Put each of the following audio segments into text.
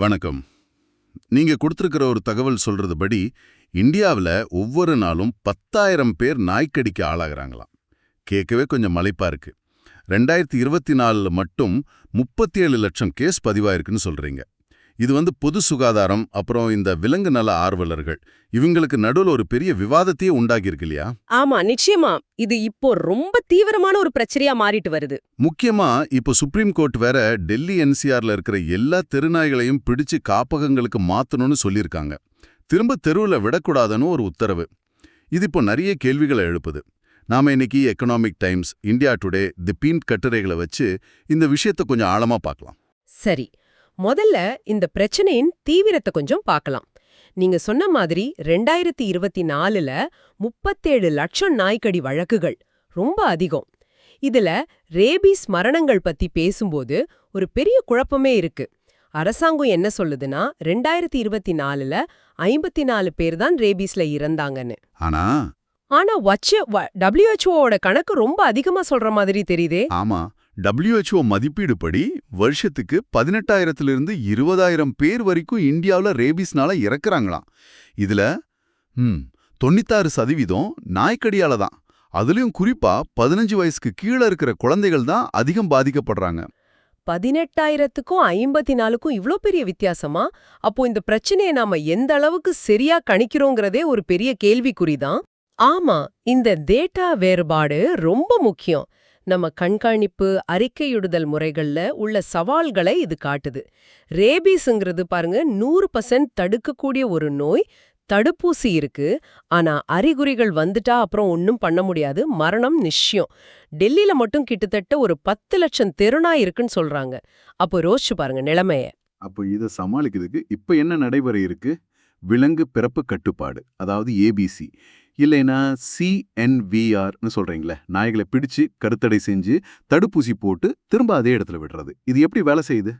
வணக்கம். நீங்க கொடுத்துருக்கிற ஒரு தகவல் சொல்றதுபடி இந்தியாவில் ஒவ்வொரு நாளும் பத்தாயிரம் பேர் நாய்க்கடிக்கு ஆளாகிறாங்களாம். கேட்கவே கொஞ்சம் மலைப்பா இருக்கு. ரெண்டாயிரத்தி இருபத்தி நாலில் மட்டும் முப்பத்தி ஏழு லட்சம் கேஸ் பதிவாயிருக்குன்னு சொல்றீங்க. இது வந்து பொது சுகாதாரம் அப்புறம் இந்த விலங்கு நல ஆர்வலர்கள். இவங்களுக்கு நடுவில் ஒரு பெரிய விவாதத்தையே உண்டாகியிருக்கு இல்லையா? ஆமா நிச்சயமா. இது இப்போ ரொம்ப தீவிரமான ஒரு பிரச்சனையா மாறிட்டு வருது. முக்கியமா இப்போ சுப்ரீம் கோர்ட் வேற டெல்லி என்சிஆர்ல இருக்கிற எல்லா தெருநாய்களையும் பிடிச்சு காப்பகங்களுக்கு மாத்தணும்னு சொல்லியிருக்காங்க. திரும்ப தெருவுல விடக்கூடாதுன்னு ஒரு உத்தரவு. இது இப்போ நிறைய கேள்விகளை எழுப்புது. நாம இன்னைக்கு economic times India today the been கட்டுரைகளை வச்சு இந்த விஷயத்தை கொஞ்சம் ஆழமா பார்க்கலாம். சரி முதல்ல இந்த பிரச்சனையின் தீவிரத்தை கொஞ்சம் பார்க்கலாம். நீங்க சொன்ன மாதிரி ரெண்டாயிரத்தி இருபத்தி நாலுல முப்பத்தேழு லட்சம் நாய்க்கடி வழக்குகள் ரொம்ப அதிகம். இதுல ரேபீஸ் மரணங்கள் பத்தி பேசும்போது ஒரு பெரிய குழப்பமே இருக்கு. அரசாங்கம் என்ன சொல்லுதுன்னா ரெண்டாயிரத்தி இருபத்தி நாலுல ஐம்பத்தி நாலு பேர் தான் ரேபீஸ்ல இறந்தாங்கன்னு. ஆனா? ஆனா டபிள்யூஹெச்ஓட கணக்கு ரொம்ப அதிகமா சொல்ற மாதிரி தெரியுதே. ஆமா. டபிள்யூஹெச்ஓ மதிப்பீடுபடி வருஷத்துக்கு பதினெட்டாயிரத்திலிருந்து இருபதாயிரம் பேர் வரைக்கும் இந்தியாவுல ரேபீஸ்னால இறக்குறாங்களாம். இதுல ம் தொண்ணூத்தாறு சதவீதம் நாய்க்கடியால தான். அதுலயும் குறிப்பா பதினஞ்சு வயசுக்கு கீழே இருக்கிற குழந்தைகள் தான் அதிகம் பாதிக்கப்படுறாங்க. பதினெட்டாயிரத்துக்கும் ஐம்பத்தி நாலுக்கும் இவ்ளோ பெரிய வித்தியாசமா? அப்போ இந்த பிரச்சனையை நாம எந்த அளவுக்கு சரியா கணிக்கிறோங்கிறதே ஒரு பெரிய கேள்விக்குறிதான் ஆமா இந்த டேட்டா வேறுபாடு ரொம்ப முக்கியம். நம்ம கண்காணிப்பு அறிக்கையிடுதல் முறைகள்ல உள்ள சவால்களை இது காட்டுது. ரேபீஸுங்கிறது பாருங்க நூறு பர்சன்ட் தடுக்கக்கூடிய ஒரு நோய். தடுப்பூசி இருக்கு. ஆனா அறிகுறிகள் வந்துட்டா அப்புறம் ஒன்னும் பண்ண முடியாது. மரணம் நிச்சயம். டெல்லியில மட்டும் கிட்டத்தட்ட ஒரு பத்து லட்சம் தெருனா இருக்குன்னு சொல்றாங்க. அப்போ ரோசிச்சு பாருங்க நிலைமைய. அப்போ இதை சமாளிக்கிறதுக்கு இப்போ என்ன நடைமுறை இருக்கு? விலங்கு பிறப்பு கட்டுப்பாடு அதாவது ஏபிசி இல்லைன்னா சிஎன்விஆர்னு சொல்றீங்களே நாய்களை பிடிச்சு கருத்தடை செஞ்சு தடுப்பூசி போட்டு திரும்ப அதே இடத்துல விடுறது. இது எப்படி வேலை செய்யுது?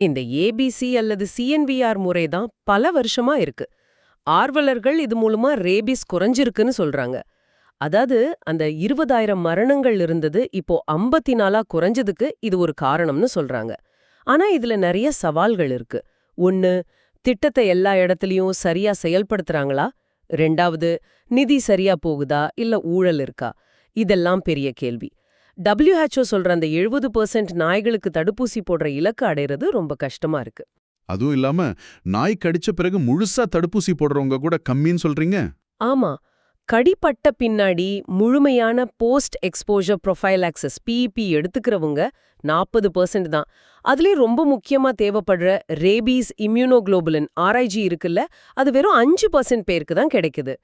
இந்த ஏபிசி அல்லது சிஎன்விஆர் முறை தான் பல வருஷமா இருக்கு. ஆர்வலர்கள் இது மூலமா ரேபிஸ் குறைஞ்சிருக்குன்னு சொல்றாங்க. அதாவது அந்த இருபதாயிரம் மரணங்கள் இருந்தது இப்போ ஐம்பத்தி நாலா குறைஞ்சதுக்கு இது ஒரு காரணம்னு சொல்றாங்க. ஆனா இதுல நிறைய சவால்கள் இருக்கு. ஒன்னு திட்டத்தை எல்லா இடத்துலயும் சரியா செயல்படுத்துறாங்களா? ரெண்டாவது நிதி சரியா போகுதா இல்ல ஊழல் இருக்கா? இதெல்லாம் பெரிய கேள்வி. WHO சொல்ற அந்த எழுபது பர்சன்ட் நாய்களுக்கு தடுப்பூசி போடுற இலக்கு அடைறது ரொம்ப கஷ்டமா இருக்கு. அதுவும் இல்லாம நாய் கடிச்ச பிறகு முழுசா தடுப்பூசி போடுறவங்க கூட கம்மின்னு சொல்றீங்க? ஆமா. கடிப்பட்ட பின்னாடி முழுமையான போஸ்ட் எக்ஸ்போஜர் ப்ரொஃபைலாக்சஸ் பிஇபி எடுத்துக்கிறவங்க நாற்பது பர்சன்ட் தான். அதுலயும் ரொம்ப முக்கியமா தேவைப்படுற ரேபீஸ் இம்யூனோகுளோபுலின் ஆராய்ச்சி இருக்குல்ல அது வெறும் அஞ்சு பர்சன்ட் பேருக்கு தான் கிடைக்குது.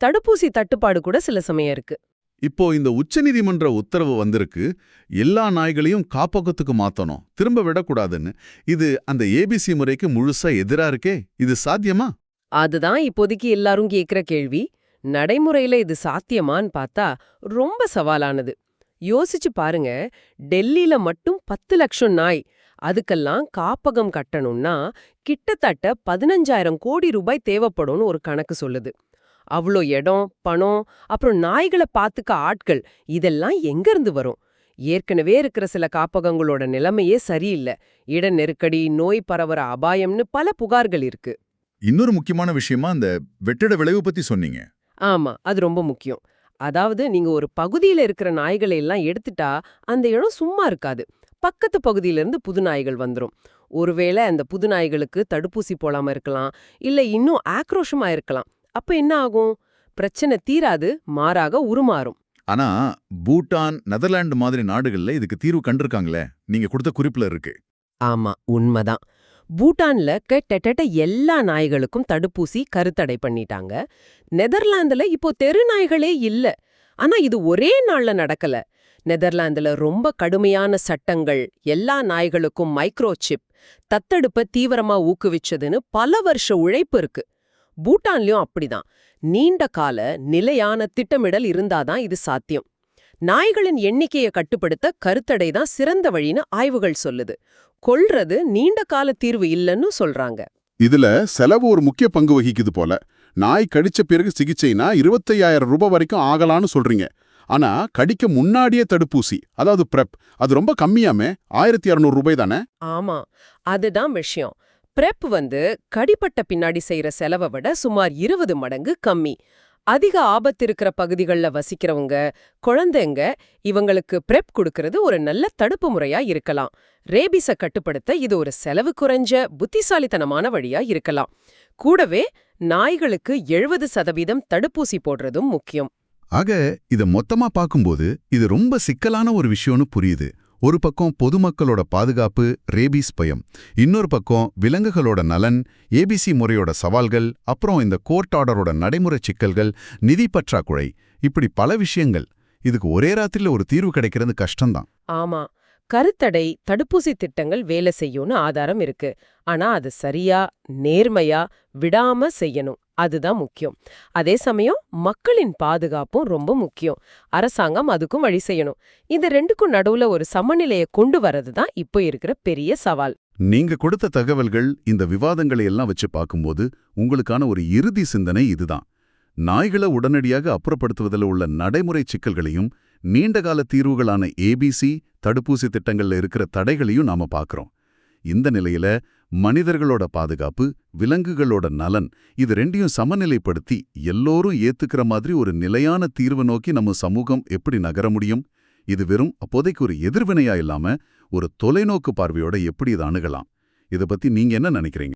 தடுப்பூசி தட்டுப்பாடு கூட சில சமயம் இருக்கு. இப்போ இந்த உச்சநீதிமன்ற உத்தரவு வந்திருக்கு. எல்லா நாய்களையும் காப்பகத்துக்கு மாத்தணும். திரும்ப விடக்கூடாதுன்னு. இது அந்த ஏபிசி முறைக்கு முழுசா எதிரா இருக்கே? இது சாத்தியமா? அதுதான் இப்போதைக்கு எல்லாரும் கேக்குற கேள்வி. நடைமுறையில இது சாத்தியமான்னு பார்த்தா ரொம்ப சவாலானது. யோசிச்சு பாருங்க டெல்லியில மட்டும் பத்து லட்சம் நாய் அதுக்கெல்லாம் காப்பகம் கட்டணும்னா கிட்டத்தட்ட பதினஞ்சாயிரம் கோடி ரூபாய் தேவைப்படும்னு ஒரு கணக்கு சொல்லுது. அவ்ளோ இடம் பணம் அப்புறம் நாய்களை பாத்துக்க ஆட்கள் இதெல்லாம் எங்க இருந்து வரும்? ஏற்கனவே இருக்கிற சில காப்பகங்களோட நிலைமையே சரியில்லை. இட நெருக்கடி நோய் பரவற அபாயம்னு பல புகார்கள் இருக்கு. இன்னொரு முக்கியமான விஷயமா அந்த வெட்டிட விளைவு பத்தி சொன்னீங்க. ஆமா அது ரொம்ப முக்கியம். அதாவது நீங்க ஒரு பகுதியில இருக்கிற நாய்களை எல்லாம் எடுத்துட்டா அந்த இடம் சும்மா இருக்காது. பக்கத்து பகுதியில இருந்து புது நாய்கள் வந்துரும். ஒருவேளை அந்த புது நாய்களுக்கு தடுப்பூசி போடாம இருக்கலாம் இல்ல இன்னும் ஆக்ரோஷமா இருக்கலாம். அப்ப என்ன ஆகும்? பிரச்சனை தீராது மாறாக உருமாறும். ஆனா பூட்டான் நெதர்லாந்து மாதிரி நாடுகள்ல இதுக்கு தீர்வு கண்டிருக்காங்களே? நீங்க கொடுத்த குறிப்புல இருக்கு. ஆமா உண்மைதான். பூட்டான்ல கிட்டத்தட்ட எல்லா நாய்களுக்கும் தடுப்பூசி கருத்தடை பண்ணிட்டாங்க. நெதர்லாந்துல இப்போ தெரு நாய்களே இல்ல. ஆனா இது ஒரே நாள்ல நடக்கல. நெதர்லாந்துல ரொம்ப கடுமையான சட்டங்கள் எல்லா நாய்களுக்கும் மைக்ரோசிப் தத்தெடுப்ப தீவிரமா ஊக்குவிச்சதுன்னு பல வருஷ உழைப்பு இருக்கு. பூட்டான்லயும் அப்படிதான். நீண்ட கால நிலையான திட்டமிடல் இருந்தாதான் இது சாத்தியம். நாய்களின் எண்ணிக்கையை கட்டுப்படுத்த கருத்தடை தான் சிறந்த வழின்னு ஆய்வுகள் சொல்லுது. கொல்றது நீண்ட கால தீர்வு இல்லைன்னு சொல்றாங்க. இதுல செலவு ஒரு முக்கிய பங்கு வகிக்குது போல. நாய் கடிச்ச பிறகு சிகிச்சைனா இருபத்தையாயிரம் ரூபாய் வரைக்கும் ஆகலான்னு சொல்றீங்க. ஆனா கடிக்க முன்னாடியே தடுப்பூசி அதாவது பிரெப் அது ரொம்ப கம்மியாமே ஆயிரத்தி இரநூறு ரூபாய் தானே? ஆமா அதுதான் விஷயம். பிரெப் வந்து கடிப்பட்ட பின்னாடி செய்யற செலவை விட சுமார் இருபது மடங்கு கம்மி. அதிக ஆபத்து இருக்கிற பகுதிகளில் வசிக்கிறவங்க குழந்தைங்க இவங்களுக்கு பிரெப் கொடுக்கறது ஒரு நல்ல தடுப்பு முறையா இருக்கலாம். ரேபிஸை கட்டுப்படுத்த இது ஒரு செலவு குறைஞ்ச புத்திசாலித்தனமான வழியா இருக்கலாம். கூடவே நாய்களுக்கு எழுபது சதவீதம் தடுப்பூசி போடுறதும் முக்கியம். ஆக இத மொத்தமா பார்க்கும்போது இது ரொம்ப சிக்கலான ஒரு விஷயம்னு புரியுது. ஒரு பக்கம் பொதுமக்களோட பாதுகாப்பு ரேபீஸ் பயம். இன்னொரு பக்கம் விலங்குகளோட நலன் ஏபிசி முறையோட சவால்கள் அப்புறம் இந்த கோர்ட் ஆர்டரோட நடைமுறை சிக்கல்கள் நிதி பற்றாக்குறை. இப்படி பல விஷயங்கள். இதுக்கு ஒரே ராத்திரில ஒரு தீர்வு கிடைக்கிறது கஷ்டம்தான். ஆமா. கருத்தடை தடுப்பூசி திட்டங்கள் வேலை செய்யும்னு ஆதாரம் இருக்கு. ஆனா அது சரியா நேர்மையா விடாம செய்யணும். அதுதான் முக்கியம். அதே சமயம் மக்களின் பாதுகாப்பும் ரொம்ப முக்கியம். அரசாங்கம் அதுக்கும் வழி செய்யணும். இந்த ரெண்டுக்கும் நடுவுல ஒரு சமநிலையை கொண்டு வரது தான் இப்போ இருக்கிற பெரிய சவால். நீங்க கொடுத்த தகவல்கள் இந்த விவாதங்களை எல்லாம் வச்சு பார்க்கும்போது உங்களுக்கான ஒரு இறுதி சிந்தனை இதுதான். நாய்களை உடனடியாக அப்புறப்படுத்துவதில் உள்ள நடைமுறை சிக்கல்களையும் நீண்டகால தீர்வுகளான ஏபிசி தடுப்பூசி திட்டங்கள்ல இருக்கிற தடைகளையும் நாம பார்க்கறோம். இந்த நிலையில மனிதர்களோட பாதுகாப்பு விலங்குகளோட நலன் இது ரெண்டையும் சமநிலைப்படுத்தி எல்லோரும் ஏத்துக்கிற மாதிரி ஒரு நிலையான தீர்வு நோக்கி நம்ம சமூகம் எப்படி நகர முடியும்? இது வெறும் அப்போதைக்கு ஒரு எதிர்வினையா இல்லாம ஒரு தொலைநோக்கு பார்வையோட எப்படி இதை அணுகலாம்? இதை பத்தி நீங்க என்ன நினைக்கிறீங்க?